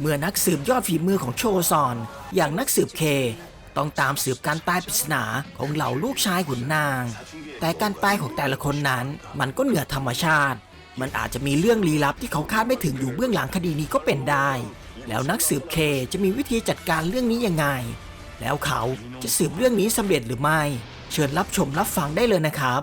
เมื่อนักสืบยอดฝีมือของโชซอน อย่างนักสืบเค ต้องตามสืบการตายปริศนาของเหล่าลูกชายขุนนาง แต่การตายของแต่ละคนนั้นมันก็เหนือธรรมชาติ มันอาจจะมีเรื่องลี้ลับที่เขาคาดไม่ถึงอยู่เบื้องหลังคดีนี้ก็เป็นได้ แล้วนักสืบเคจะมีวิธีจัดการเรื่องนี้ยังไง แล้วเขาจะสืบเรื่องนี้สำเร็จหรือไม่ เชิญรับชมรับฟังได้เลยนะครับ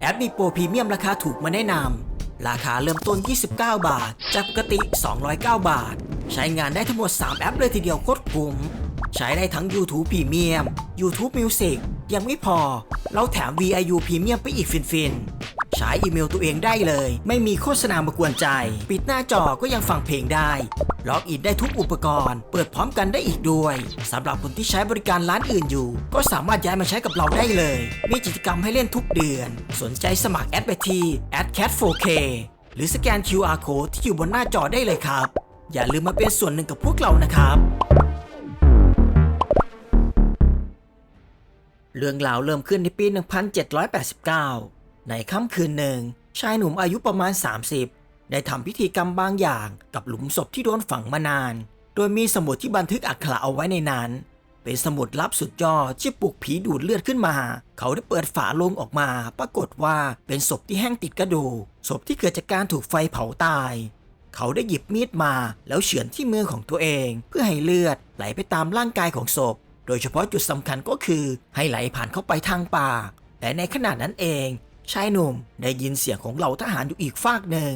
แอปมีโปรพรีเมียมราคาถูกมาแนะนำ ราคาเริ่มต้น 29 บาท จากปกติ 209 บาท ใช้งานได้ทั้งหมด 3 แอปเลยทีเดียวโคตรคุ้ม ใช้ได้ทั้ง YouTube Premium YouTube Music ยังไม่พอ เราแถม VIU Premium ไปอีกฟินๆ ใช้อีเมลตัวเองได้เลย ไม่มีโฆษณามากวนใจ ปิดหน้าจอก็ยังฟังเพลงได้ ล็อกอินได้ทุกอุปกรณ์ เปิดพร้อมกันได้อีกด้วยสำหรับคนที่ใช้บริการร้านอื่นอยู่ ก็สามารถย้ายมาใช้กับเราได้เลย มีกิจกรรมให้เล่นทุกเดือน สนใจสมัครแอดไปที่ @cat4k หรือสแกน QR code ที่อยู่บนหน้าจอได้เลยครับ อย่าลืมมาเป็นส่วนหนึ่งกับพวกเรานะครับ เรื่องราวเริ่มขึ้นในปี 1789 ในค่ำคืนหนึ่ง ชายหนุ่มอายุประมาณ 30 ได้ทำพิธีกรรมบางอย่างกับหลุมศพที่โดนฝังมานาน โดยมีสมุดที่บันทึกอักขระเอาไว้ในนั้น เป็นสมุดลับสุดยอดที่ปลุกผีดูดเลือดขึ้นมา เขาได้เปิดฝาลงออกมา ปรากฏว่าเป็นศพที่แห้งติดกระดูก ศพที่เกิดจากการถูกไฟเผาตาย เขาได้หยิบมีดมาแล้วเฉือนที่มือของตัวเอง เพื่อให้เลือดไหลไปตามร่างกายของศพ โดยเฉพาะจุดสำคัญก็คือให้ไหลผ่านเข้าไปทางปากและในขณะนั้นเอง ชายหนุ่มได้ยินเสียงของเหล่าทหารอยู่อีกฟากหนึ่ง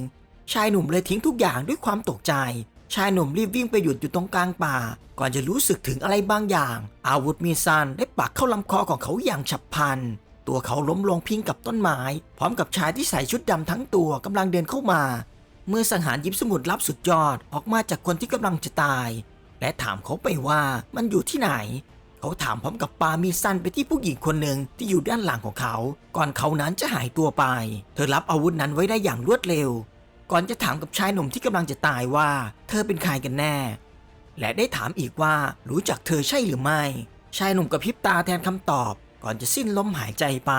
ชายหนุ่มเลยทิ้งทุกอย่างด้วยความตกใจ ชายหนุ่มรีบวิ่งไปหยุดอยู่ตรงกลางป่า ก่อนจะรู้สึกถึงอะไรบางอย่าง อาวุธมีสั้นได้ปักเข้าลำคอของเขาอย่างฉับพลันตัวเขาล้มลงพิงกับต้นไม้ พร้อมกับชายที่ใส่ชุดดำทั้งตัวกำลังเดินเข้ามา เมื่อสังหารยิบสมุดลับสุดยอดออกมาจากคนที่กำลังจะตาย และถามเขาไปว่ามันอยู่ที่ไหน เขาถามพร้อมกับปามีดสั้นไปที่ผู้หญิงคนหนึ่งที่อยู่ด้านหลังของเขา ก่อนเขานั้นจะหายตัวไป เธอรับอาวุธนั้นไว้ได้อย่างรวดเร็ว ก่อนจะถามกับชายหนุ่มที่กำลังจะตายว่า เธอเป็นใครกันแน่ และได้ถามอีกว่ารู้จักเธอใช่หรือไม่ ชายหนุ่มกระพริบตาแทนคำตอบ ก่อนจะสิ้นลมหายใจไป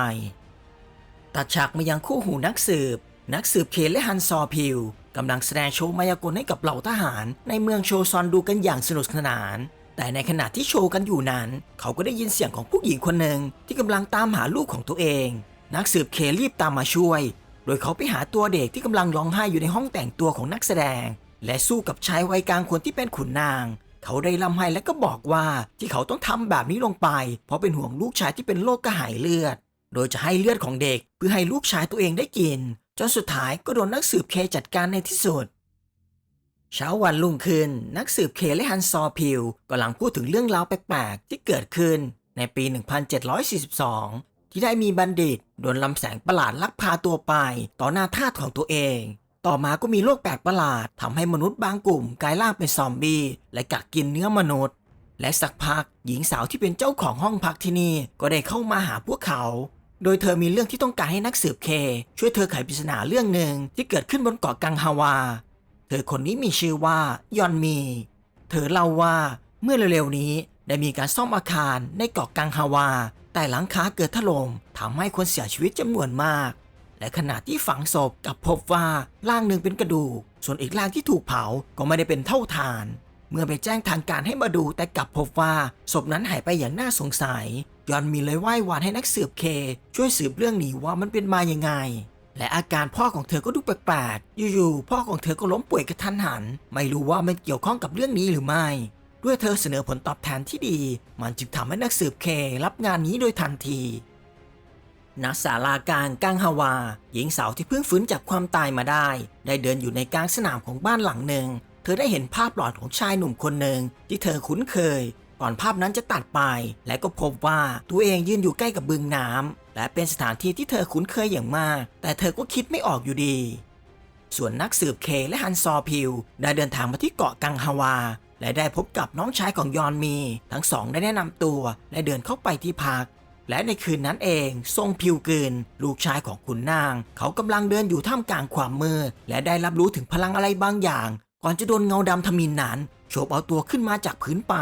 ตัดฉากมายังคู่หูนักสืบ นักสืบเคนและฮันซอพิวกำลังแสดงโชว์มายากลให้กับเหล่าทหารในเมืองโชซอนดูกันอย่างสนุกสนาน แต่ในขณะที่โชว์กันอยู่นั้น เขาก็ได้ยินเสียงของผู้หญิงคนหนึ่งที่กำลังตามหาลูกของตัวเอง นักสืบเครีบตามมาช่วย โดยเขาไปหาตัวเด็กที่กำลังร้องไห้อยู่ในห้องแต่งตัวของนักแสดง และสู้กับชายวัยกลางคนที่เป็นขุนนาง เขาได้ลำให้และก็บอกว่าที่เขาต้องทำแบบนี้ลงไป เพราะเป็นห่วงลูกชายที่เป็นโรคกระหายเลือด โดยจะให้เลือดของเด็ก เพื่อให้ลูกชายตัวเองได้กินจนสุดท้ายก็โดนนักสืบเคจัดการในที่สุด เช้าวันรุ่งขึ้น นักสืบเคและฮันซอพิวกำลังพูดถึงเรื่องราวแปลกๆ ที่เกิดขึ้นในปี 1742 ที่ได้มีบัณฑิต โดนลำแสงประหลาดลักพาตัวไป ต่อหน้าทาสของตัวเอง ต่อมาก็มีโรคแปลกประหลาดทำให้มนุษย์บางกลุ่มกลายร่างเป็นซอมบี้ และกัดกินเนื้อมนุษย์ และสักพักหญิงสาวที่เป็นเจ้าของห้องพักที่นี่ก็ได้เข้ามาหาพวกเขา โดยเธอมีเรื่องที่ต้องการให้นักสืบเค ช่วยเธอไขปริศนาเรื่องหนึ่งที่เกิดขึ้นบนเกาะกังฮาวา ธอคนนี้มีชื่อว่ายอนมี เธอเล่าว่าเมื่อเร็วๆนี้ได้มีการซ่อมอาคารในเกาะกังฮาวา แต่หลังคาเกิดถล่มทำให้คนเสียชีวิตจำนวนมาก และขณะที่ฝังศพกับพบว่าร่างหนึ่งเป็นกระดูก ส่วนอีกร่างที่ถูกเผาก็ไม่ได้เป็นเท่าทาน เมื่อไปแจ้งทางการให้มาดูแต่กลับพบว่าศพนั้นหายไปอย่างน่าสงสัย ยอนมีเลยไหว้วานให้นักสืบเค ช่วยสืบเรื่องนี้ว่ามันเป็นมาอยังไง และอาการพ่อของเธอก็ดูแปลกๆ อยู่ๆ พ่อของเธอก็ล้มป่วยกระทันหัน ไม่รู้ว่ามันเกี่ยวข้องกับเรื่องนี้หรือไม่ ด้วยเธอเสนอผลตอบแทนที่ดี มันจึงทำให้นักสืบเครับงานนี้โดยทันที ณ ศาลากลางกังฮาวา หญิงสาวที่เพิ่งฟื้นจากความตายมาได้ ได้เดินอยู่ในกลางสนามของบ้านหลังหนึ่ง เธอได้เห็นภาพหลอนของชายหนุ่มคนหนึ่งที่เธอคุ้นเคย ก่อนภาพนั้นจะตัดไป และก็พบว่าตัวเองยืนอยู่ใกล้กับบึงน้ำและเป็นสถานที่ที่เธอคุ้นเคยอย่างมาก แต่เธอก็คิดไม่ออกอยู่ดี ส่วนนักสืบเคและฮันซอพิว ได้เดินทางมาที่เกาะกังฮาวา และได้พบกับน้องชายของยอนมี ทั้งสองได้แนะนำตัว และเดินเข้าไปที่พักและในคืนนั้นเองทรงพิวเกืนลูกชายของขุนนาง เขากำลังเดินอยู่ท่ามกลางความมืดและได้รับรู้ถึงพลังอะไรบางอย่าง ก่อนจะโดนเงาดำทมินนั้นโฉบเอาตัวขึ้นมาจากพื้นไป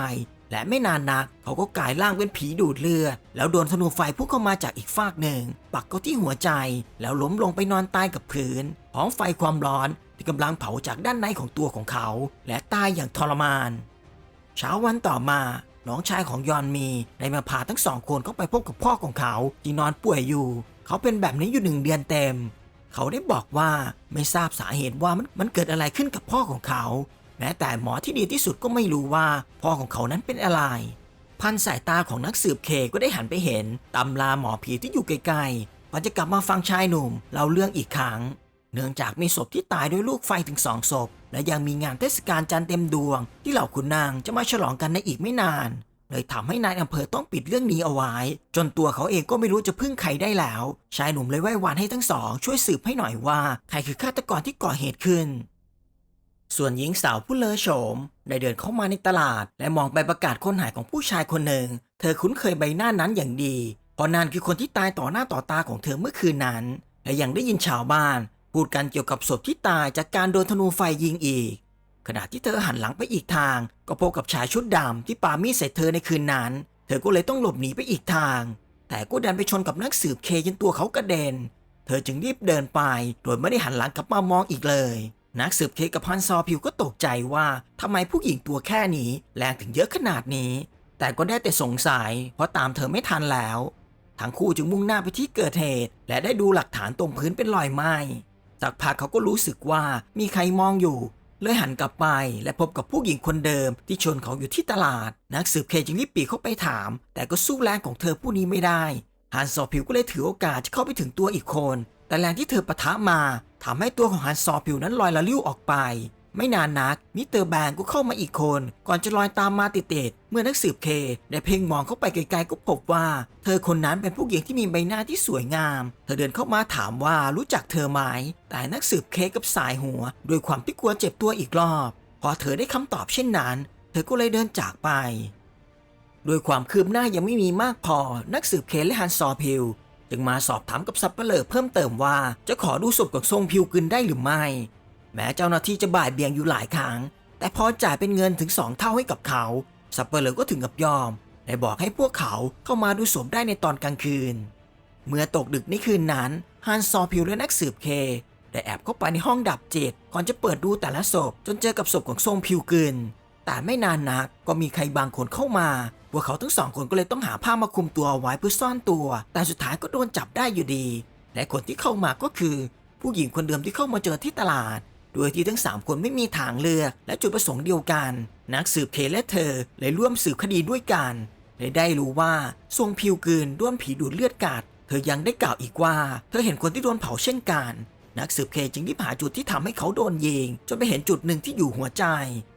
และไม่นานนักเขาก็กลายร่างเป็นผีดูดเลือดแล้วโดนธนูไฟพุ่งเข้ามาจากอีกฟากหนึ่ง ปักเข้าที่หัวใจ แล้วล้มลงไปนอนตายกับพื้นพร้อมไฟความร้อนที่กำลังเผาจากด้านในของตัวของเขา และตายอย่างทรมาน เช้าวันต่อมาน้องชายของยอนมีได้มาพาทั้งสองคนเข้าไปพบกับพ่อของเขาที่นอนป่วยอยู่ เขาเป็นแบบนี้อยู่หนึ่งเดือนเต็ม เขาได้บอกว่าไม่ทราบสาเหตุว่ามันมันเกิดอะไรขึ้นกับพ่อของเขา แม้แต่หมอที่ดีที่สุดก็ไม่รู้ว่าพ่อของเขานั้นเป็นอะไร พันสายตาของนักสืบเคก็ได้หันไปเห็นตำราหมอผีที่อยู่ไกลๆมันจะกลับมาฟังชายหนุ่มเล่าเรื่องอีกครั้ง เนื่องจากมีศพที่ตายด้วยลูกไฟถึงสองศพ และยังมีงานเทศกาลจันทร์เต็มดวง ที่เหล่าขุนนางจะมาฉลองกันในอีกไม่นานเลยทำให้นายอำเภอต้องปิดเรื่องนี้เอาไว้ จนตัวเขาเองก็ไม่รู้จะพึ่งใครได้แล้ว ชายหนุ่มเลยไหว้วานให้ทั้งสอง ช่วยสืบให้หน่อยว่า ใครคือฆาตกรที่ก่อเหตุขึ้น ส่วนหญิงสาวผู้เลอโฉมได้เดินเข้ามาในตลาด และมองใบประกาศคนหายของผู้ชายคนหนึ่ง เธอคุ้นเคยใบหน้านั้นอย่างดี เพราะนั่นคือคนที่ตายต่อหน้าต่อตาของเธอเมื่อคืนนั้น และยังได้ยินชาวบ้าน พูดกันเกี่ยวกับศพที่ตายจากการโดนธนูไฟยิงอีก ขณะที่เธอหันหลังไปอีกทาง ก็พบกับชายชุดดำที่ปามีดใส่เธอในคืนนั้น เธอก็เลยต้องหลบหนีไปอีกทาง แต่ก็ดันไปชนกับนักสืบเคจนตัวเขากระเด็น เธอจึงรีบเดินไป โดยไม่ได้หันหลังกลับมามองอีกเลย นักสืบเคกับฮันซอพิวก็ตกใจว่าทำไมผู้หญิงตัวแค่นี้แรงถึงเยอะขนาดนี้ แต่ก็ได้แต่สงสัย เพราะตามเธอไม่ทันแล้ว ทั้งคู่จึงมุ่งหน้าไปที่เกิดเหตุ และได้ดูหลักฐานตรงพื้นเป็นรอยไหม้สักพักเขาก็รู้สึกว่ามีใครมองอยู่ เลยหันกลับไปและพบกับผู้หญิงคนเดิมที่ชนเขาอยู่ที่ตลาด นักสืบเคจึงรีบปีเข้าไปถาม แต่ก็สู้แรงของเธอผู้นี้ไม่ได้ฮันซอพิวก็เลยถือโอกาสจะเข้าไปถึงตัวอีกคน แต่แรงที่เธอปะทะมา ทำให้ตัวของฮันซอพิวนั้นลอยละลิ้วออกไป ไม่นานนัก มิสเตอร์แบงก็เข้ามาอีกคน ก่อนจะลอยตามมาติดๆเมื่อนักสืบเคได้เพ่งมองเข้าไปไกลๆก็พบว่า เธอคนนั้นเป็นผู้หญิงที่มีใบหน้าที่สวยงาม เธอเดินเข้ามาถามว่ารู้จักเธอไหมแต่นักสืบเคกับสายหัวโดวยความที่กลัวเจ็บตัวอีกรอบพอเธอได้คำตอบเช่นนั้น เธอก็เลยเดินจากไปโดยความคืบหน้ายังไม่มีมากพอ นักสืบเคและฮันซอพิว จึงมาสอบถามกับซับเปลอเพิ่มเติมว่า จะขอดูศพของทรงพิวกึนได้หรือไม่ แม้เจ้าหน้าที่จะบ่ายเบี่ยงอยู่หลายครั้ง แต่พอจ่ายเป็นเงินถึงสองเท่าให้กับเขา สับเปลอก็ถึงกับยอมและบอกให้พวกเขาเข้ามาดูศพได้ในตอนกลางคืน เมื่อตกดึกในคืนนั้นฮันซอพิวและนักสืบเคได้แอบเข้าไปในห้องดับจิตก่อนจะเปิดดูแต่ละศพจนเจอกับศพของทรงพิวกึนแต่ไม่นานนักก็มีใครบางคนเข้ามา พวกเขาทั้งสองคนก็เลยต้องหาผ้ามาคลุมตัวไว้เพื่อซ่อนตัว แต่สุดท้ายก็โดนจับได้อยู่ดี และคนที่เข้ามาก็คือ ผู้หญิงคนเดิมที่เข้ามาเจอที่ตลาด โดยที่ทั้งสามคนไม่มีทางเลือกและจุดประสงค์เดียวกัน นักสืบเคและเธอเลยร่วมสืบคดีด้วยกันและได้รู้ว่าทรงพิวกืนด้วนผีดูดเลือดกัด เธอยังได้กล่าวอีกว่า เธอเห็นคนที่โดนเผาเช่นกัน นักสืบเคจึงรีบหาจุดที่ทำให้เขาโดนยิงจนไปเห็นจุดหนึ่งที่อยู่หัวใจ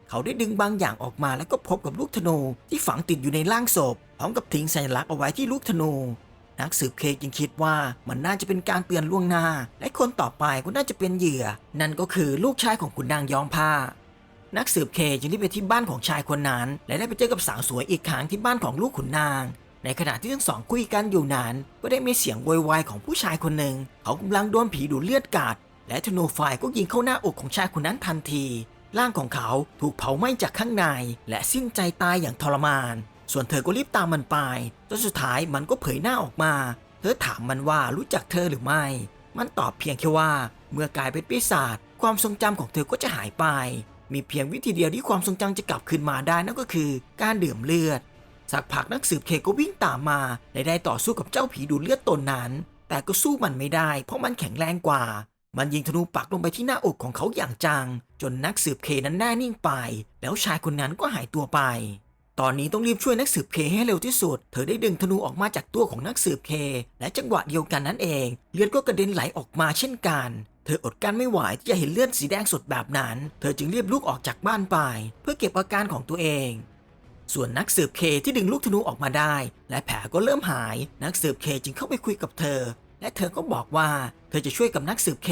เขาได้ดึงบางอย่างออกมาแล้วก็พบกับลูกธนูที่ฝังติดอยู่ในร่างศพพร้อมกับทิ้งสัญลักษณ์เอาไว้ที่ลูกธนูนักสืบเคจึงคิดว่ามันน่าจะเป็นการเตือนล่วงหน้า และคนต่อไปก็น่าจะเป็นเหยื่อ นั่นก็คือลูกชายของขุนนางย้อมผ้า นักสืบเคจึงรีบไปที่บ้านของชายคนนั้น และได้ไปเจอกับสาวสวยอีกครั้งที่บ้านของลูกขุนนาง ในขณะที่ทั้งสองคุยกันอยู่นั้น ก็ได้มีเสียงโวยวายของผู้ชายคนหนึ่ง เขากำลังโดนผีดูดเลือดกัด และธนูไฟก็ยิงเข้าหน้าอกของชายคนนั้นทันที ร่างของเขาถูกเผาไหม้จากข้างใน และสิ้นใจตายอย่างทรมาน ส่วนเธอก็รีบตามมันไปจนสุดท้ายมันก็เผยหน้าออกมา เธอถามมันว่ารู้จักเธอหรือไม่ มันตอบเพียงแค่ว่า เมื่อกลายเป็นปีศาจความทรงจำของเธอก็จะหายไป มีเพียงวิธีเดียวที่ความทรงจำจะกลับคืนมาได้นั่นก็คือ การดื่มเลือด สักพักนักสืบเคก็วิ่งตามมาและได้ต่อสู้กับเจ้าผีดูดเลือดตนนั้น แต่ก็สู้มันไม่ได้ เพราะมันแข็งแรงกว่า มันยิงธนูปักลงไปที่หน้าอกของเขาอย่างจัง จนนักสืบเคนั้นแน่นิ่งไป แล้วชายคนนั้นก็หายตัวไป ตอนนี้ต้องรีบช่วยนักสืบเคให้เร็วที่สุด เธอได้ดึงธนูออกมาจากตัวของนักสืบเค และจังหวะเดียวกันนั้นเอง เลือดก็กระเด็นไหลออกมาเช่นกัน เธออดกั้นไม่ไหวที่จะเห็นเลือดสีแดงสดแบบนั้น เธอจึงรีบลุกออกจากบ้านไป เพื่อเก็บอาการของตัวเองส่วนนักสืบเคที่ดึงลูกธนูออกมาได้ และแผลก็เริ่มหาย นักสืบเคจึงเข้าไปคุยกับเธอ และเธอก็บอกว่าเธอจะช่วยกับนักสืบเค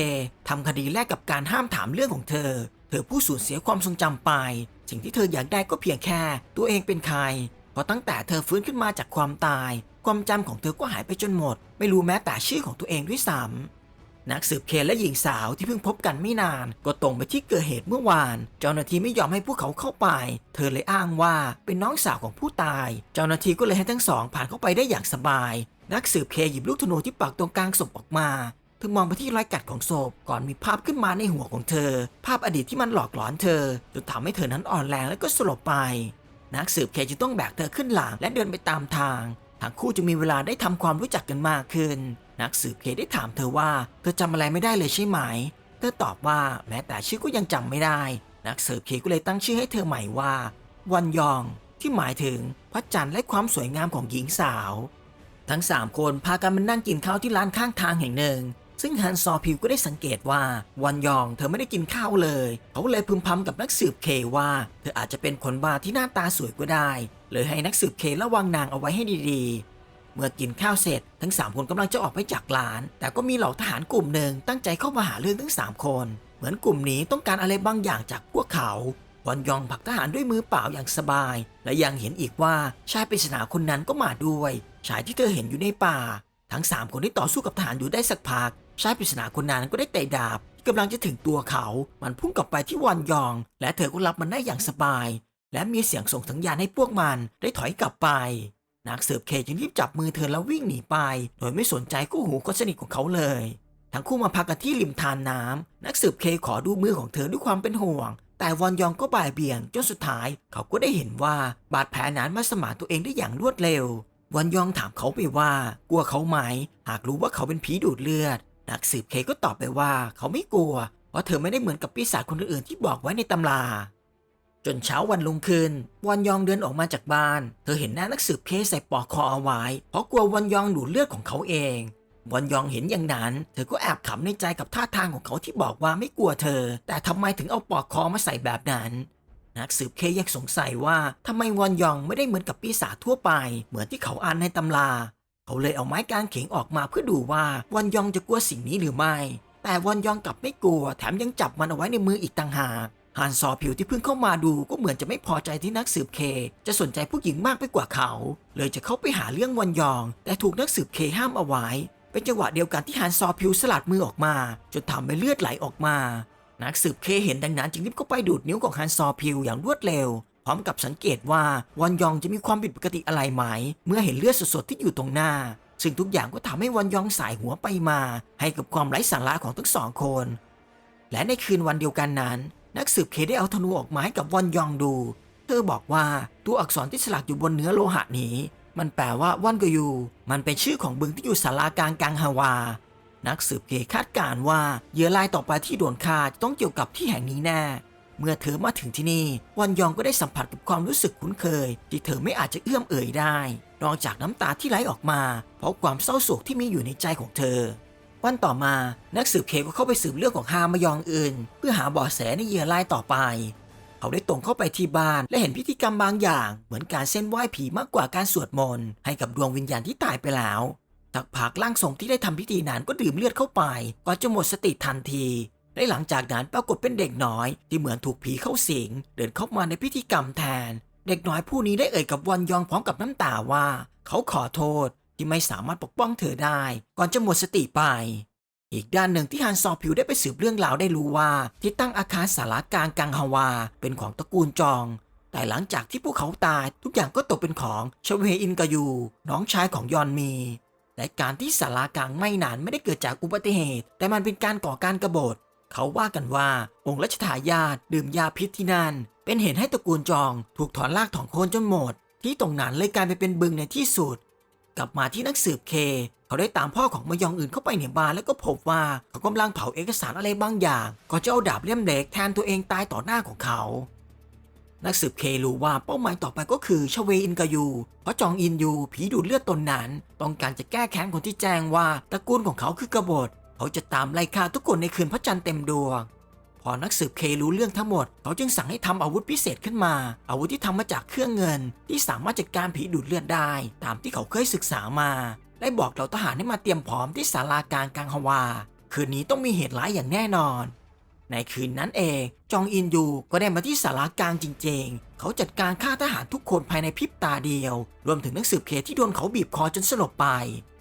ทำคดีแลกกับการห้ามถามเรื่องของเธอ เธอผู้สูญเสียความทรงจำไป สิ่งที่เธออยากได้ก็เพียงแค่ ตัวเองเป็นใครเพราะตั้งแต่เธอฟื้นขึ้นมาจากความตาย ความจำของเธอก็หายไปจนหมด ไม่รู้แม้แต่ชื่อของตัวเองด้วยซ้ำนักสืบเคและหญิงสาวที่เพิ่งพบกันไม่นาน ก็ตรงไปที่เกิดเหตุเมื่อวาน เจ้าหน้าที่ไม่ยอมให้พวกเขาเข้าไป เธอเลยอ้างว่าเป็นน้องสาวของผู้ตาย เจ้าหน้าที่ก็เลยให้ทั้งสองผ่านเข้าไปได้อย่างสบาย นักสืบเคหยิบลูกธนูที่ปักตรงกลางศพออกมาเธอมองไปที่รอยกัดของศพก่อนมีภาพขึ้นมาในหัวของเธอ ภาพอดีตที่มันหลอกหลอนเธอจนทำให้เธอนั้นอ่อนแรงและก็สลบไป นักสืบเคจึงต้องแบกเธอขึ้นหลังและเดินไปตามทางทั้งคู่จึงมีเวลาได้ทำความรู้จักกันมากขึ้น นักสืบเคได้ถามเธอว่า เธอจำอะไรไม่ได้เลยใช่ไหม เธอตอบว่าแม้แต่ชื่อก็ยังจำไม่ได้ นักสืบเคก็เลยตั้งชื่อให้เธอใหม่ว่า วันยอง ที่หมายถึงพระจันทร์และความสวยงามของหญิงสาว ทั้ง 3 คนพากันมานั่งกินข้าวที่ร้านข้างทางแห่งหนึ่ง ซึ่งฮันซอพิวก็ได้สังเกตว่าวันยองเธอไม่ได้กินข้าวเลย เขาเลยพึมพำกับนักสืบเคว่า เธออาจจะเป็นคนบาที่หน้าตาสวยก็ได้ เลยให้นักสืบเคระวังนางเอาไว้ให้ดีๆ เมื่อกินข้าวเสร็จ ทั้ง 3 คนกำลังจะออกไปจากร้าน แต่ก็มีเหล่าทหารกลุ่มหนึ่งตั้งใจเข้ามาหาเรื่องทั้ง 3 คน เหมือนกลุ่มนี้ต้องการอะไรบางอย่างจากพวกเขา วันยองผลักทหารด้วยมือเปล่าอย่างสบาย และยังเห็นอีกว่าชายปริศนาคนนั้นก็มาด้วย ชายที่เธอเห็นอยู่ในป่า ทั้ง 3 คนได้ต่อสู้กับทหารอยู่ได้สักพัก ชายปริศนาคนนั้นก็ได้เตะดาบกำลังจะถึงตัวเขา มันพุ่งกลับไปที่วันยอง และเธอก็รับมันได้อย่างสบาย และมีเสียงส่งสัญญาณให้พวกมันได้ถอยกลับไปนักสืบเคจึงรีบจับมือเธอแล้ววิ่งหนีไป โดยไม่สนใจคู่หูคนสนิทของเขาเลย ทั้งคู่มาพักกันที่ริมทานน้ำนักสืบเคขอดูมือของเธอด้วยความเป็นห่วง แต่วอนยองก็บ่ายเบี่ยงจนสุดท้ายเขาก็ได้เห็นว่าบาดแผลนั้นมาสมานตัวเองได้อย่างรวดเร็ววันยองถามเขาไปว่า กลัวเขาไหม หากรู้ว่าเขาเป็นผีดูดเลือด นักสืบเคก็ตอบไปว่า เขาไม่กลัว เพราะเธอไม่ได้เหมือนกับปีศาจคนอื่นๆที่บอกไว้ในตำรา จนเช้าวันรุ่งขึ้นวันยองเดินออกมาจากบ้าน เธอเห็นหน้านักสืบเคใส่ปอกคอเอาไว้เพราะกลัววันยองดูดเลือดของเขาเอง วันยองเห็นอย่างนั้น เธอก็แอบขำในใจกับท่าทางของเขาที่บอกว่าไม่กลัวเธอ แต่ทำไมถึงเอาปลอกคอมาใส่แบบนั้น นักสืบเคยังสงสัยว่าทำไมวอนยองไม่ได้เหมือนกับปีศาจทั่วไป เหมือนที่เขาอ่านในตำรา เขาเลยเอาไม้กางเขนออกมาเพื่อดูว่าวันยองจะกลัวสิ่งนี้หรือไม่ แต่วันยองกลับไม่กลัว แถมยังจับมันเอาไว้ในมืออีกต่างหากฮันซอผิวที่เพิ่งเข้ามาดูก็เหมือนจะไม่พอใจที่นักสืบเค จะสนใจผู้หญิงมากไปกว่าเขา เลยจะเข้าไปหาเรื่องวันยอง แต่ถูกนักสืบเคห้ามเอาไว้ เป็นจังหวะเดียวกันที่ฮันซอผิวสลัดมือออกมา จนทำให้เลือดไหลออกมา นักสืบเคเห็นดังนั้นจึงรีบเข้าไปดูดนิ้วของฮันซอพิวอย่างรวดเร็ว พร้อมกับสังเกตว่าวันยองจะมีความผิดปกติอะไรไหม เมื่อเห็นเลือดสดๆที่อยู่ตรงหน้า ซึ่งทุกอย่างก็ทำให้วันยองสายหัวไปมา ให้กับความไร้สาระของทั้งสองคน และในคืนวันเดียวกันนั้น นักสืบเคได้เอาธนูออกมาให้กับวันยองดู เธอบอกว่าตัวอักษรที่สลักอยู่บนเนื้อโลหะนี้ มันแปลว่าวันกยู มันเป็นชื่อของบึงที่อยู่สารากลางกลางฮาวา นักสืบเกคาดการว่าเหยื่อรายต่อไปที่โดนฆ่าจะต้องเกี่ยวกับที่แห่งนี้แน่ เมื่อเธอมาถึงที่นี่ วันยองก็ได้สัมผัสกับความรู้สึกคุ้นเคย ที่เธอไม่อาจจะเอื้อมเอ่ยได้ นอกจากน้ำตาที่ไหลออกมา เพราะความเศร้าโศกที่มีอยู่ในใจของเธอ วันต่อมา นักสืบเคก็เข้าไปสืบเรื่องของฮามายองอื่น เพื่อหาเบาะแสในเหยื่อรายต่อไป เขาได้ตรงเข้าไปที่บ้าน และเห็นพิธีกรรมบางอย่าง เหมือนการเส้นไหว้ผีมากกว่าการสวดมนต์ให้กับดวงวิญญาณที่ตายไปแล้วสักพักร่างทรงที่ได้ทำพิธีนั้นก็ดื่มเลือดเข้าไปก่อนจะหมดสติทันทีและหลังจากนั้นปรากฏเป็นเด็กน้อย ที่เหมือนถูกผีเข้าสิง เดินเข้ามาในพิธีกรรมแทน เด็กน้อยผู้นี้ได้เอ่ยกับวันยองพร้อมกับน้ำตาว่า เขาขอโทษที่ไม่สามารถปกป้องเธอได้ ก่อนจะหมดสติไป อีกด้านหนึ่งที่ฮันซอผิวได้ไปสืบเรื่องราวได้รู้ว่า ที่ตั้งอาคารสารากลางกังฮาวา เป็นของตระกูลจอง แต่หลังจากที่พวกเขาตายทุกอย่างก็ตกเป็นของชเวอินกายู น้องชายของยอนมี และการที่สารากลางไม่นานไม่ได้เกิดจากอุบัติเหตุ แต่มันเป็นการก่อการกรบฏเขาว่ากันว่าองค์รัชทายาทดื่มยาพิษที่นั่น เป็นเหตุให้ตระกูลจอง ถูกถอนรากถอนโคนจนหมด ที่ตรงนั้นเลยกลายไปเป็นบึงในที่สุด กลับมาที่นักสืบเค เขาได้ตามพ่อของมายองอื่นเข้าไปในบ้านแล้วก็พบว่าเขากำลังเผาเอกสารอะไรบางอย่างก่อนจะเอาดาบเล่มเล็กแทนตัวเองตายต่อหน้าของเขา นักสืบเครู้ว่าเป้าหมายต่อไปก็คือชเวอินกายู เพราะจองอินยูผีดูดเลือดตนนั้น ต้องการจะแก้แค้นคนที่แจ้งว่าตระกูลของเขาคือกบฏ เขาจะตามไล่ฆ่าทุกคนในคืนพระจันทร์เต็มดวง พอนักสืบเครู้เรื่องทั้งหมด เขาจึงสั่งให้ทำอาวุธพิเศษขึ้นมา อาวุธที่ทำมาจากเครื่องเงิน ที่สามารถจัดการผีดูดเลือดได้ ตามที่เขาเคยศึกษามา ได้บอกเหล่าทหารให้มาเตรียมพร้อมที่ศาลากลางกังฮวา คืนนี้ต้องมีเหตุร้ายอย่างแน่นอน ในคืนนั้นเอง จองอินยูก็ได้มาที่ศาลากลางจริง ๆ เขาจัดการฆ่าทหารทุกคนภายในพริบตาเดียว รวมถึงนักสืบเคที่โดนเขาบีบคอจนสลบไป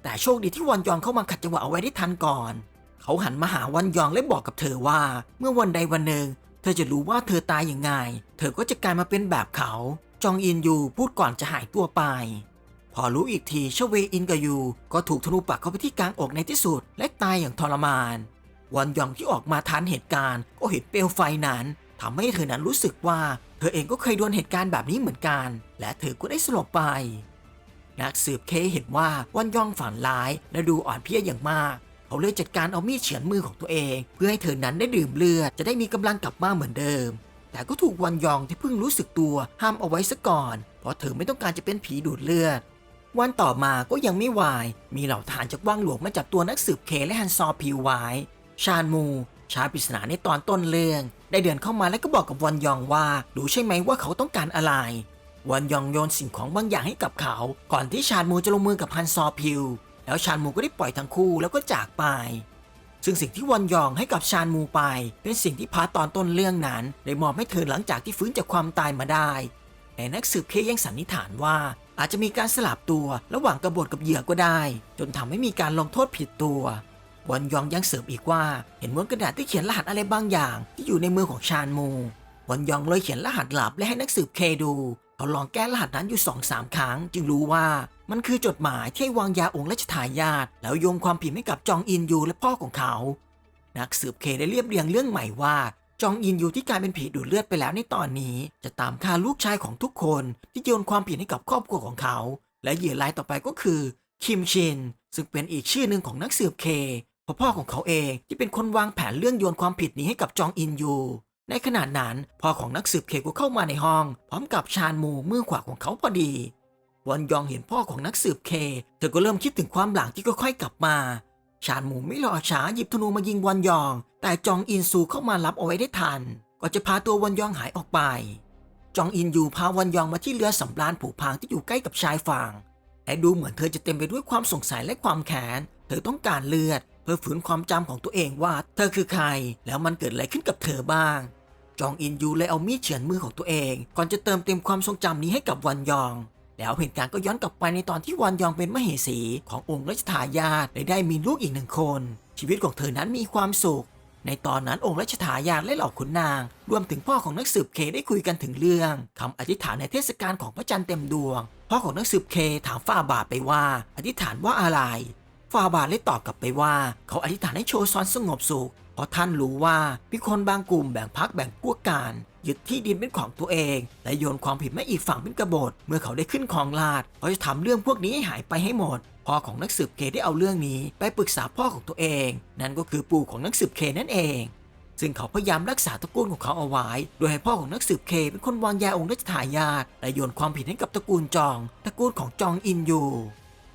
แต่โชคดีที่วันยองเข้ามาขัดจังหวะเอาไว้ได้ทันก่อน เขาหันมาหาวันยองและบอกกับเธอว่า เมื่อวันใดวันหนึ่ง เธอจะรู้ว่าเธอตายอย่างไง เธอก็จะกลายมาเป็นแบบเขา จองอินยูพูดก่อนจะหายตัวไป พอรู้อีกทีชเวอินกับยูก็ถูกธนูปักเข้าไปที่กลางอกในที่สุด และตายอย่างทรมาน วันยองที่ออกมาทันเหตุการณ์ก็เห็นเปลวไฟนั้นทำให้เธอนั้นรู้สึกว่า เธอเองก็เคยโดนเหตุการณ์แบบนี้เหมือนกัน และเธอก็ได้สลบไปนักสืบเคเห็นว่าวันยองฝันร้ายและดูอ่อนเพลียอย่างมาก เขาเลยจัดการเอามีดเฉือนมือของตัวเอง เพื่อให้เธอนั้นได้ดื่มเลือดจะได้มีกำลังกลับมาเหมือนเดิม แต่ก็ถูกวันยองที่เพิ่งรู้สึกตัวห้ามเอาไว้ซะก่อน เพราะเธอไม่ต้องการจะเป็นผีดูดเลือด วันต่อมาก็ยังไม่วาย มีเหล่าทหารจากว่างหลวงมาจับตัวนักสืบเคและฮันซอพิวไว้ชาญมู ชายปริศนาในตอนต้นเรื่อง ได้เดินเข้ามาแล้วก็บอกกับวันยองว่ารู้ใช่ไหมว่าเขาต้องการอะไรวันยองโยนสิ่งของบางอย่างให้กับเขา ก่อนที่ชาญมูจะลงมือกับฮันซอพิว แล้วชาญมูก็ได้ปล่อยทั้งคู่แล้วก็จากไป ซึ่งสิ่งที่วันยองให้กับชาญมูไป เป็นสิ่งที่พาตอนต้นเรื่องนั้น ได้มอบให้เธอหลังจากที่ฟื้นจากความตายมาได้แต่นักสืบเคยังสันนิษฐานว่า อาจจะมีการสลับตัวระหว่างกบฏกับเหยื่อก็ได้ จนทำให้มีการลงโทษผิดตัววันยองยังเสริมอีกว่า เห็นม้วนกระดาษที่เขียนรหัสอะไรบางอย่าง ที่อยู่ในมือของชาญมูวันยองเลยเขียนรหัสลับและให้นักสืบเคดู เขาลองแก้รหัสนั้นอยู่สองสามครั้ง จึงรู้ว่ามันคือจดหมายที่ให้วางยาองค์ราชทายาทแล้วโยงความผิดให้กับจองอินยูและพ่อของเขา นักสืบเคได้เรียบเรียงเรื่องใหม่ว่าจองอินยูที่กลายเป็นผีดูดเลือดไปแล้วในตอนนี้ จะตามฆ่าลูกชายของทุกคนที่โยนความผิดให้กับครอบครัวของเขา และเหยื่อรายต่อไปก็คือคิมชินซึ่งเป็นอีกชื่อหนึ่งของนักสืบเคเพราะพ่อของเขาเองที่เป็นคนวางแผนเรื่องโยนความผิดนี้ให้กับจองอินยู ในขณะนั้นพ่อของนักสืบเคก็เข้ามาในห้อง พร้อมกับชาญมูมือขวาของเขาพอดีวันยองเห็นพ่อของนักสืบเคเธอก็เริ่มคิดถึงความหลังที่ค่อยๆกลับมา ชาญหมูไม่รอช้าหยิบธนูมายิงวันยอง แต่จองอินซูเข้ามารับเอาไว้ได้ทันก็จะพาตัววันยองหายออกไป จองอินยูพาวันยองมาที่เรือสำราญผูกพางที่อยู่ใกล้กับชายฝั่งและดูเหมือนเธอจะเต็มไปด้วยความสงสัยและความแค้นเธอต้องการเลือด เพื่อฝืนความจำของตัวเองว่า เธอคือใคร แล้วมันเกิดอะไรขึ้นกับเธอบ้าง จองอินยูเลยเอามีดเฉือนมือของตัวเอง ก่อนจะเติมเต็มความทรงจำนี้ให้กับวันยอง แล้วเหตุการณ์ก็ย้อนกลับไปในตอนที่วันยองเป็นมเหสีขององค์รัชทายาทและได้มีลูกอีกหนึ่งคน ชีวิตของเธอนั้นมีความสุข ในตอนนั้นองค์รัชทายาทและเหล่าขุนนาง รวมถึงพ่อของนักสืบเคได้คุยกันถึงเรื่องคำอธิษฐานในเทศกาลของพระจันทร์เต็มดวงพ่อของนักสืบเคถามฝ่าบาทไปว่า อธิษฐานว่าอะไรฝ่าบาทเลยตอบกลับไปว่า เขาอธิษฐานให้โชซอนสงบสุข เพราะท่านรู้ว่ามีคนบางกลุ่มแบ่งพักแบ่งพวกกันยึดที่ดินเป็นของตัวเอง และโยนความผิดให้อีกฝั่งเป็นกบฏเมื่อเขาได้ขึ้นครองราชเขาจะทำเรื่องพวกนี้ให้หายไปให้หมดพ่อของนักสืบเคได้เอาเรื่องนี้ไปปรึกษาพ่อของตัวเอง นั่นก็คือปู่ของนักสืบเคนั่นเอง ซึ่งเขาพยายามรักษาตระกูลของเขาเอาไว้ โดยให้พ่อของนักสืบเคเป็นคนวางยาองค์รัชทายาทและโยนความผิดให้กับตระกูลจอง ตระกูลของจองอินยู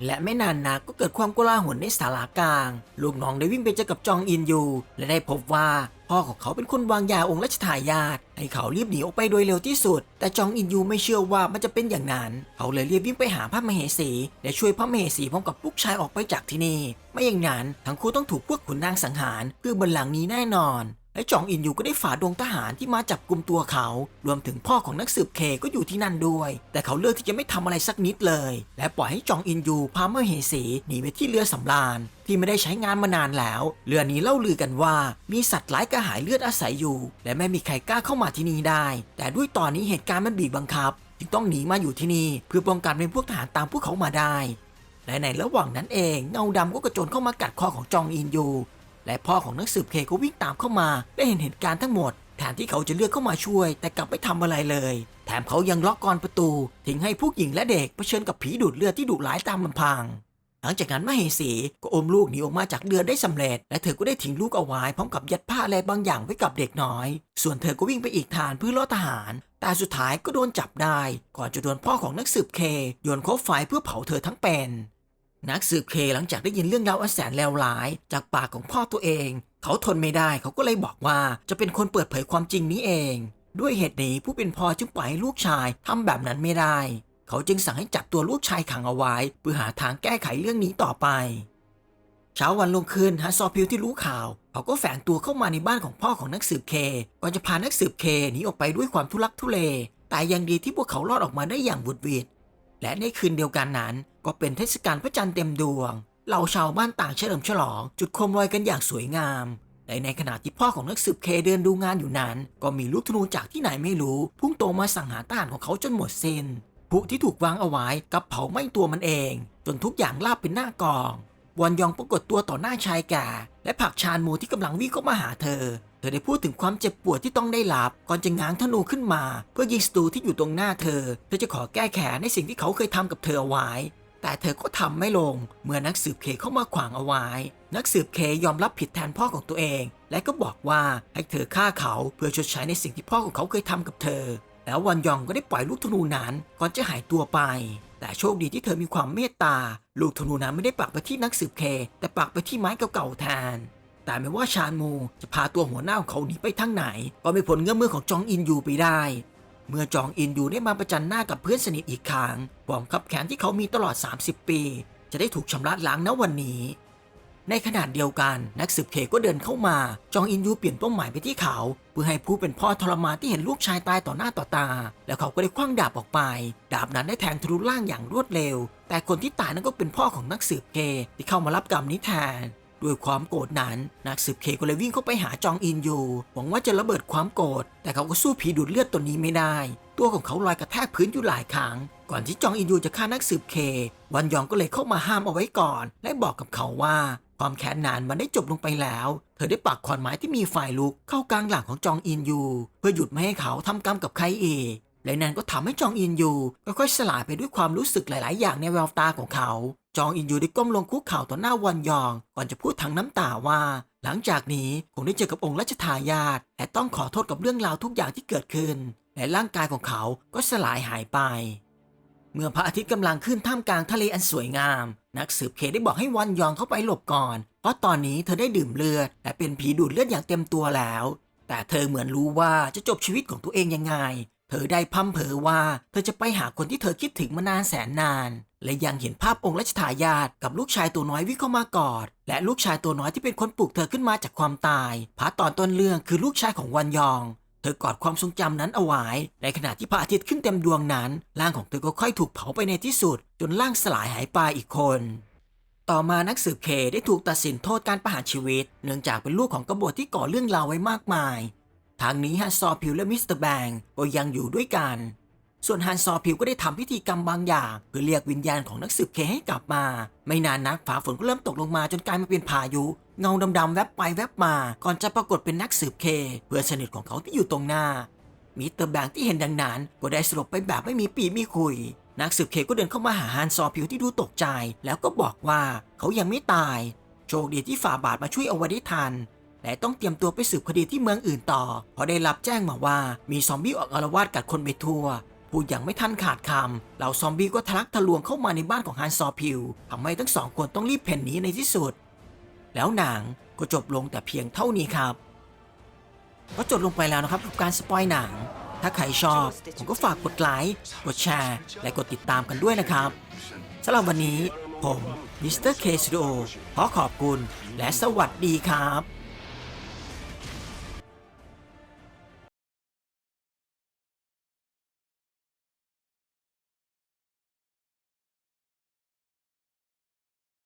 และไม่นานนักก็เกิดความโกลาหลในศาลากลาง ลูกน้องได้วิ่งไปเจอกับจองอินยูและได้พบว่าพ่อของเขาเป็นคนวางยาองค์รัชทายาทให้เขารีบหนีออกไปโดยเร็วที่สุด แต่จองอินยูไม่เชื่อว่ามันจะเป็นอย่างนั้น เขาเลยเรียบวิ่งไปหาพระมเหสี และช่วยพระมเหสีพร้อมกับลูกชายออกไปจากที่นี่ ไม่อย่างนั้นทั้งคู่ต้องถูกพวกขุนนางสังหารเพื่อบัลลังนี้แน่นอน และจองอินยูก็ได้ฝ่าดวงทหารที่มาจับกลุ่มตัวเขา รวมถึงพ่อของนักสืบเคก็อยู่ที่นั่นด้วย แต่เขาเลือกที่จะไม่ทำอะไรสักนิดเลย และปล่อยให้จองอินยูพาเมื่อเหสีหนีไปที่เรือสำราญที่ไม่ได้ใช้งานมานานแล้ว เรือนี้เล่าลือกันว่า มีสัตว์ร้ายกระหายเลือดอาศัยอยู่ และไม่มีใครกล้าเข้ามาที่นี่ได้ แต่ด้วยตอนนี้เหตุการณ์มันบีบบังคับ จึงต้องหนีมาอยู่ที่นี่เพื่อป้องกันเป็นพวกทหารตามพวกเขามาได้และในระหว่างนั้นเองเงาดำก็กระโจนเข้ามากัดคอของจองอินยู และพ่อของนักสืบเคก็วิ่งตามเข้ามา ได้เห็นเหตุการณ์ทั้งหมดแทนที่เขาจะเลือกเข้ามาช่วย แต่กลับไม่ทำอะไรเลย แถมเขายังล็อกกรอนประตู ทิ้งให้ผู้หญิงและเด็กเผชิญกับผีดูดเลือดที่ดุร้ายตามลำพัง หลังจากนั้นมเหสีก็อมลูกหนีออกมาจากเรือได้สำเร็จ และเธอก็ได้ทิ้งลูกเอาไว้พร้อมกับยัดผ้าอะไรบางอย่างไว้กับเด็กน้อย ส่วนเธอก็วิ่งไปอีกทางเพื่อล่อทหาร แต่สุดท้ายก็โดนจับได้ ก่อนจะโดนพ่อของนักสืบเคโยนคบไฟเพื่อเผาเธอทั้งเป็น นักสืบเคหลังจากได้ยินเรื่องราวอันแสนเลวร้าย จากปากของพ่อตัวเอง เขาทนไม่ได้เขาก็เลยบอกว่าจะเป็นคนเปิดเผยความจริงนี้เอง ด้วยเหตุนี้ผู้เป็นพ่อจึงปล่อยให้ลูกชายทำแบบนั้นไม่ได้ เขาจึงสั่งให้จับตัวลูกชายขังเอาไว้ เพื่อหาทางแก้ไขเรื่องนี้ต่อไปเช้าวันลงคืนฮันซอพิวที่รู้ข่าว เขาก็แฝงตัวเข้ามาในบ้านของพ่อของนักสืบเคก่อนจะพานักสืบเคหนีออกไปด้วยความทุลักทุเลแต่ยังดีที่พวกเขารอดออกมาได้อย่างบุดวิด และในคืนเดียวกันนั้น ก็เป็นเทศกาลพระจันทร์เต็มดวง เหล่าชาวบ้านต่างเฉลิมฉลอง จุดโคมลอยกันอย่างสวยงามและในขณะที่พ่อของนักสืบเคเดินดูงานอยู่นั้น ก็มีลูกธนูจากที่ไหนไม่รู้ พุ่งตรงมาสังหารทหารของเขาจนหมดสิน้นผู้ที่ถูกวางเอาไว้กับเผาไหม้ตัวมันเอง จนทุกอย่างลาบเป็นหน้ากองวอนยองปรากฏตัวต่อหน้าชายแก่และผักชานมูที่กำลังวิ่งเข้ามาหาเธอ อได้พูดถึงความเจ็บปวดที่ต้องได้รับก่อนจะง้างธนูขึ้นมา เพื่อยิงศัตรูที่อยู่ตรงหน้าเธอ เธอจะขอแก้แค้นในสิ่งที่เขาเคยทำกับเธอเอาไว้ แต่เธอก็ทำไม่ลง เมื่อนักสืบเคเข้ามาขวางเอาไว้ นักสืบเคยอมรับผิดแทนพ่อของตัวเอง และก็บอกว่าให้เธอฆ่าเขาเพื่อชดใช้ในสิ่งที่พ่อของเขาเคยทำกับเธอ แล้ววันยองก็ได้ปล่อยลูกธนูนั้นก่อนจะหายตัวไปแต่โชคดีที่เธอมีความเมตตา ลูกธนูนั้นไม่ได้ปักไปที่นักสืบเค แต่ปักไปที่ไม้เก่าๆแทน แต่ไม่ว่าชานมูจะพาตัวหัวหน้าของเขาหนีไปทางไหน ก็ไม่พ้นเงื้อมมือของจองอินยูไปได้ เมื่อจองอินยูได้มาประจันหน้ากับเพื่อนสนิทอีกครั้งความขับแค้นที่เขามีตลอด 30 ปี จะได้ถูกชำระล้างณวันนี้ ในขณะเดียวกันนักสืบเคก็เดินเข้ามา จองอินยูเปลี่ยนเป้าหมายไปที่เขา เพื่อให้ผู้เป็นพ่อทรมานที่เห็นลูกชายตายต่อหน้าต่อตา แล้วเขาก็ได้คว้างดาบออกไป ดาบนั้นได้แทงทะลุล่างอย่างรวดเร็ว แต่คนที่ตายนั้นก็เป็นพ่อของนักสืบเคที่เข้ามารับกรรมนี้แทน ด้วยความโกรธนั้น นักสืบเคก็เลยวิ่งเข้าไปหาจองอินยูหวังว่าจะระเบิดความโกรธแต่เขาก็สู้ผีดูดเลือดตัวนี้ไม่ได้ ตัวของเขาลอยกระแทกพื้นอยู่หลายครั้ง ก่อนที่จองอินยูจะฆ่านักสืบเค วันยองก็เลยเข้ามาห้ามเอาไว้ก่อน และบอกกับเขาว่า ความแค้นนานมันได้จบลงไปแล้ว เธอได้ปักขอนไม้ที่มีไฟลุกเข้ากลางหลังของจองอินยู เพื่อหยุดไม่ให้เขาทำกรรมกับใครอีกและนั่นก็ทำให้จองอินยูค่อยๆสลายไปด้วยความรู้สึกหลาย ๆ อย่างในแววตาของเขา จองอินยูได้ก้มลงคุกเข่าต่อหน้าวันยอง ก่อนจะพูดทั้งน้ำตาว่า หลังจากนี้คงได้เจอกับองค์รัชทายาทและต้องขอโทษกับเรื่องราวทุกอย่างที่เกิดขึ้น และร่างกายของเขาก็สลายหายไป เมื่อพระอาทิตย์กำลังขึ้นท่ามกลางทะเลอันสวยงาม นักสืบเคได้บอกให้วันยองเข้าไปหลบก่อน เพราะตอนนี้เธอได้ดื่มเลือด และเป็นผีดูดเลือดอย่างเต็มตัวแล้ว แต่เธอเหมือนรู้ว่าจะจบชีวิตของตัวเองยังไง เธอได้พัมเผอว่าเธอจะไปหาคนที่เธอคิดถึงมานานแสนนาน และยังเห็นภาพองค์รัชทายาทกับลูกชายตัวน้อยวิ่งเข้ามากอด และลูกชายตัวน้อยที่เป็นคนปลุกเธอขึ้นมาจากความตายพระตอนต้นเรื่องคือลูกชายของวันยอง เธอกอดความทรงจำนั้นเอาไว้ ในขณะที่พระอาทิตย์ขึ้นเต็มดวงนั้น ร่างของเธอก็ค่อยถูกเผาไปในที่สุด จนร่างสลายหายไปอีกคน ต่อมานักสืบเคได้ถูกตัดสินโทษการประหารชีวิต เนื่องจากเป็นลูกของกบฏที่ก่อเรื่องราวไว้มากมาย ทางนี้ฮันซอพิวและมิสเตอร์แบงก็ยังอยู่ด้วยกัน ส่วนฮันซอพิวก็ได้ทำพิธีกรรมบางอย่าง เพื่อเรียกวิญญาณของนักสืบเคให้กลับมา ไม่นานนักฝาฝนก็เริ่มตกลงมาจนกลายมาเป็นพายุ เงาดำๆแวบไปแวบมา ก่อนจะปรากฏเป็นนักสืบเค เพื่อนสนิทของเขาที่อยู่ตรงหน้า มิสเตอร์แบงค์ที่เห็นดังนั้น ก็ได้สลบไปแบบไม่มีปีมีคุย นักสืบเคก็เดินเข้ามาหาฮันซอพิวที่ดูตกใจ แล้วก็บอกว่าเขายังไม่ตาย โชคดีที่ฝ่าบาทมาช่วยเอาไว้ได้ทัน และต้องเตรียมตัวไปสืบคดีที่เมืองอื่นต่อ เพราะได้รับแจ้งมาว่ามีซอมบี้ออกอารวาสกัดคนไปทั่วพูดอย่างไม่ทันขาดคำเหล่าซอมบี้ก็ทะลักทะลวงเข้ามาในบ้านของฮันซอพิวทำให้ทั้งสองคนต้องรีบเพ่นหนีในที่สุด แล้วหนังก็จบลงแต่เพียงเท่านี้ครับก็จบลงไปแล้วนะครับกับการสปอยหนัง ถ้าใครชอบ ผมก็ฝากกดไลค์ กดแชร์ และกดติดตามกันด้วยนะครับสำหรับวันนี้ผมมิสเตอร์เคสตูดิโอขอขอบคุณและสวัสดีครับ